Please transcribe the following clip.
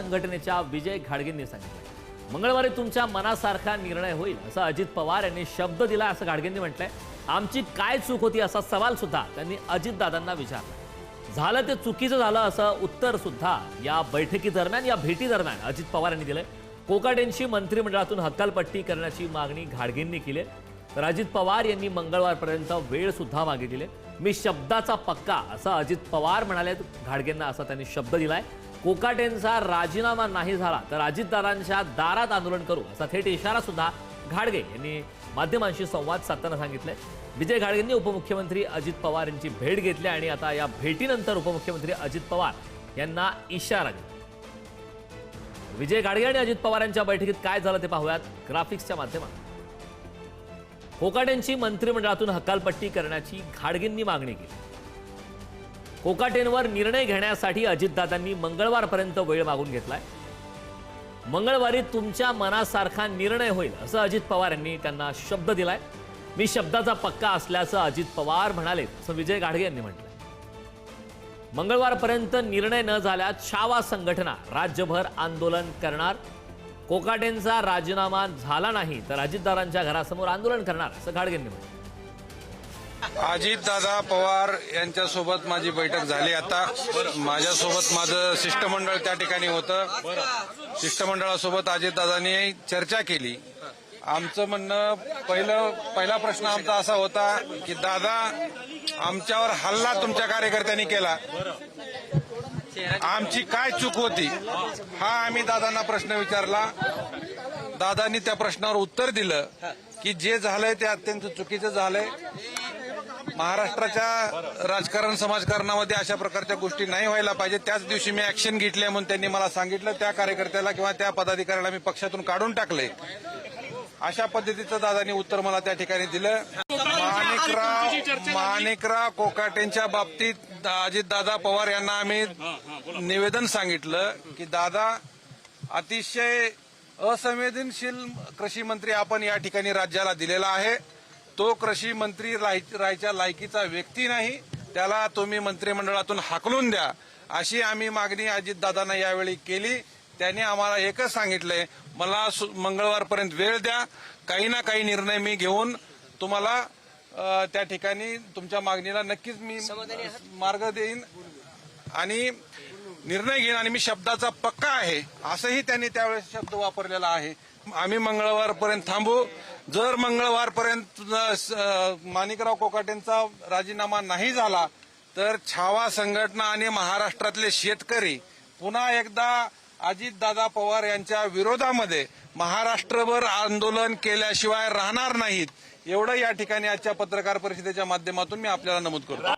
संघटनेच्या विजय घाडगेंनी सांगितलं मंगळवारी तुमच्या मनासारखा निर्णय होईल असं अजित पवार यांनी शब्द दिला असं घाडगेंनी म्हटलंय. आमची काय चूक होती असा सवाल सुद्धा त्यांनी अजितदादांना विचारला झालं ते चुकीचं झालं असं उत्तर सुद्धा या बैठकीदरम्यान या भेटी दरम्यान अजित पवार यांनी दिलंय. कोकाटेंची मंत्रिमंडळातून हक्कालपट्टी करण्याची मागणी घाडगेंनी केली तर अजित पवार यांनी मंगळवारपर्यंत वेळ सुद्धा मागितली मी शब्दाचा पक्का असं अजित पवार म्हणाले घाडगेंना असा त्यांनी शब्द दिलाय. कोकाटेंचा राजीनामा नाही झाला तर अजितदारांच्या दारात आंदोलन करू असा थेट इशारा सुद्धा घाडगे यांनी माध्यमांशी संवाद साधताना सांगितले विजय घाडगेंनी उपमुख्यमंत्री अजित पवार यांची भेट घेतली आणि आता या भेटीनंतर उपमुख्यमंत्री अजित पवार यांना इशारा दिला. विजय घाडगे आणि अजित पवार यांच्या बैठकीत काय झालं ते पाहूयात. ग्राफिक्सच्या माध्यमातून. कोकाटेंची मंत्रिमंडळातून हकालपट्टी करण्याची घाडगेंनी मागणी केली. कोकाटेंवर निर्णय घेण्यासाठी अजितदादांनी मंगळवारपर्यंत वेळ मागून घेतलाय. मंगळवारी तुमच्या मनासारखा निर्णय होईल असं अजित पवार यांनी त्यांना शब्द दिलाय. मी शब्दाचा पक्का असल्याचं अजित पवार म्हणाले असं विजय गाडगे यांनी म्हटलं मंगळवारपर्यंत निर्णय न झाल्यास छावा संघटना राज्यभर आंदोलन करणार. कोकाटेंचा राजीनामा झाला नाही तर अजितदादांच्या घरासमोर आंदोलन करणार असं खाडगेंनी म्हटलं. अजितदादा पवार यांच्यासोबत माझी बैठक झाली. आता माझ्यासोबत माझं शिष्टमंडळ त्या ठिकाणी होतं. शिष्टमंडळासोबत अजितदादांनी चर्चा केली. आमचं म्हणणं पहिलं पहिला प्रश्न आमचा असा होता की दादा आमच्यावर हल्ला तुमच्या कार्यकर्त्यांनी केला. आमची काय चूक होती? हा आम्ही दादांना प्रश्न विचारला. दादांनी त्या प्रश्नावर उत्तर दिलं की जे झालंय ते अत्यंत चुकीचं झालंय. महाराष्ट्राच्या राजकारण समाजकारणामध्ये अशा प्रकारच्या गोष्टी नाही व्हायला पाहिजे त्याच दिवशी मी ऍक्शन घेतली आहे म्हणून त्यांनी मला सांगितलं त्या कार्यकर्त्याला किंवा त्या पदाधिकाऱ्याला मी पक्षातून काढून टाकले. अशा पद्धतीचं दादांनी उत्तर मला त्या ठिकाणी दिलं. माणिकराव माणिकराव कोकाटेंच्या बाबतीत अजितदादा पवार यांना आम्ही निवेदन सांगितलं की दादा अतिशय असंवेदनशील कृषी मंत्री आपण या ठिकाणी राज्याला दिलेला आहे. तो कृषी मंत्री राहाय- राहायच्या लायकीचा व्यक्ती नाही. त्याला तुम्ही मंत्रिमंडळातून हाकलून द्या. अशी आम्ही मागणी अजितदादांना यावेळी केली. त्यांनी आम्हाला एकच सांगितलंय मला मंगळवारपर्यंत वेळ द्या. काही ना काही निर्णय मी घेऊन तुम्हाला त्या ठिकाणी तुमच्या मागणीला नक्कीच मी मार्ग देईन. आणि निर्णय घेईन आणि मी शब्दाचा पक्का आहे असंही त्यांनी त्यावेळेस शब्द वापरलेला आहे. आम्ही मंगळवारपर्यंत थांबू. जर मंगळवारपर्यंत माणिकराव कोकाटेंचा राजीनामा नाही झाला तर छावा संघटना आणि महाराष्ट्रातले शेतकरी पुन्हा एकदा अजितदादा पवार यांच्या विरोधामध्ये महाराष्ट्रभर आंदोलन केल्याशिवाय राहणार नाहीत. एवढं या ठिकाणी आजच्या पत्रकार परिषदेच्या माध्यमातून मी आपल्याला नमूद करतो.